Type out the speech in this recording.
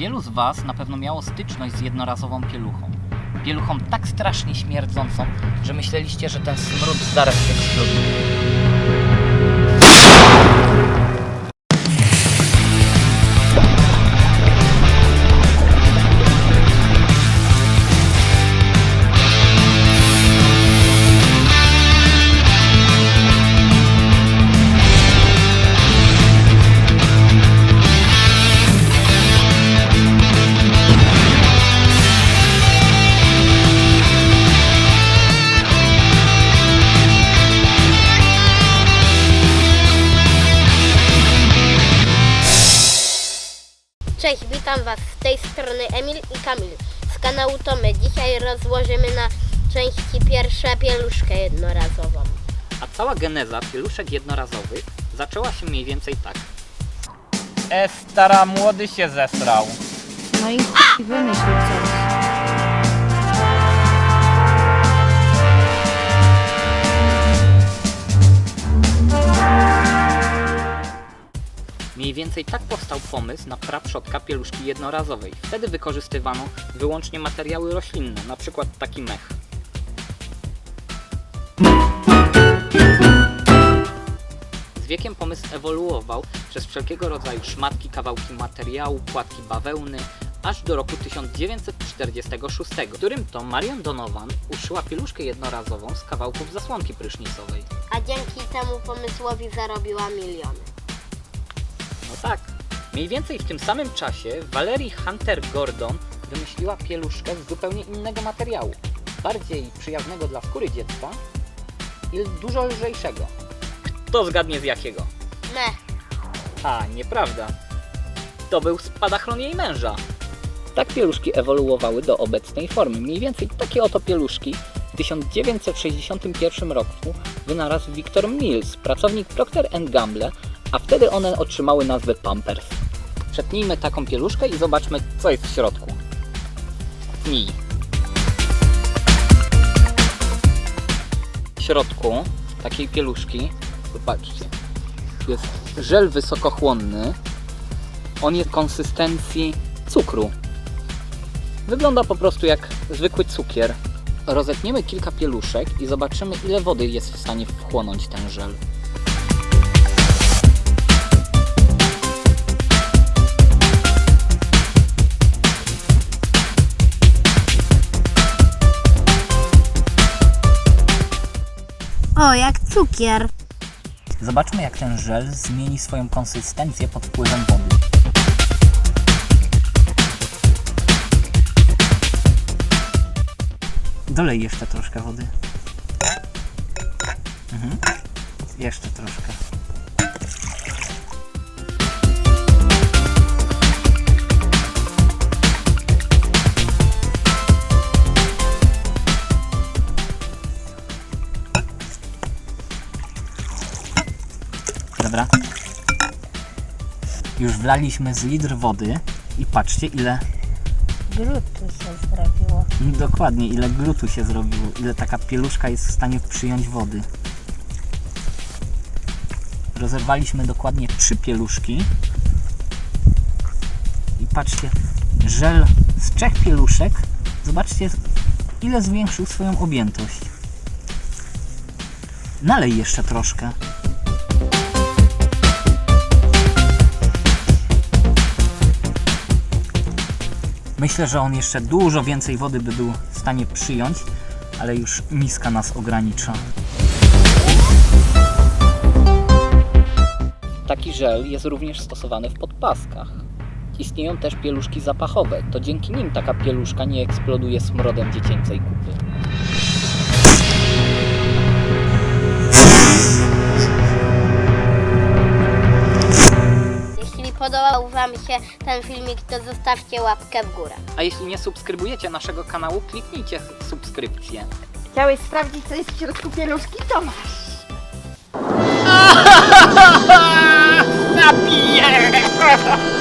Wielu z Was na pewno miało styczność z jednorazową pieluchą. Pieluchą tak strasznie śmierdzącą, że myśleliście, że ten smród zaraz eksploduje. Witam Was z tej strony Emil i Kamil z kanału Tomy. Dzisiaj rozłożymy na części pierwsze pieluszkę jednorazową. A cała geneza pieluszek jednorazowych zaczęła się mniej więcej tak. E, stara, młody się zesrał. No i wymyślił coś. Więcej tak powstał pomysł na praprzodka pieluszki jednorazowej. Wtedy wykorzystywano wyłącznie materiały roślinne, przykład taki mech. Z wiekiem pomysł ewoluował przez wszelkiego rodzaju szmatki, kawałki materiału, płatki bawełny, aż do roku 1946, w którym to Marion Donovan uszyła pieluszkę jednorazową z kawałków zasłonki prysznicowej. A dzięki temu pomysłowi zarobiła miliony. No tak. Mniej więcej w tym samym czasie Valerie Hunter Gordon wymyśliła pieluszkę z zupełnie innego materiału. Bardziej przyjaznego dla skóry dziecka i dużo lżejszego. Kto zgadnie z jakiego? Mech. A, nieprawda. To był spadachron jej męża. Tak pieluszki ewoluowały do obecnej formy. Mniej więcej takie oto pieluszki w 1961 roku wynalazł Victor Mills, pracownik Procter Gamble, a wtedy one otrzymały nazwę Pampers. Przetnijmy taką pieluszkę i zobaczmy, co jest w środku. Tnij. W środku takiej pieluszki, zobaczcie, jest żel wysokochłonny. On jest konsystencji cukru. Wygląda po prostu jak zwykły cukier. Rozetniemy kilka pieluszek i zobaczymy, ile wody jest w stanie wchłonąć ten żel. O, jak cukier. Zobaczmy, jak ten żel zmieni swoją konsystencję pod wpływem wody. Dolej jeszcze troszkę wody. Mhm. Jeszcze troszkę. Dobra. Już wlaliśmy z litr wody i patrzcie ile, Grutu się zrobiło. dokładnie ile grutu się zrobiło, ile taka pieluszka jest w stanie przyjąć wody. Rozerwaliśmy dokładnie trzy pieluszki i patrzcie, żel z trzech pieluszek, zobaczcie ile zwiększył swoją objętość. Nalej jeszcze troszkę. Myślę, że on jeszcze dużo więcej wody by był w stanie przyjąć, ale już miska nas ogranicza. Taki żel jest również stosowany w podpaskach. Istnieją też pieluszki zapachowe, to dzięki nim taka pieluszka nie eksploduje smrodem dziecięcej kupy. Podobał Wam się ten filmik, to zostawcie łapkę w górę. A jeśli nie subskrybujecie naszego kanału, kliknijcie subskrypcję. Chciałeś sprawdzić, co jest w środku pieluszki? To masz. Napiję!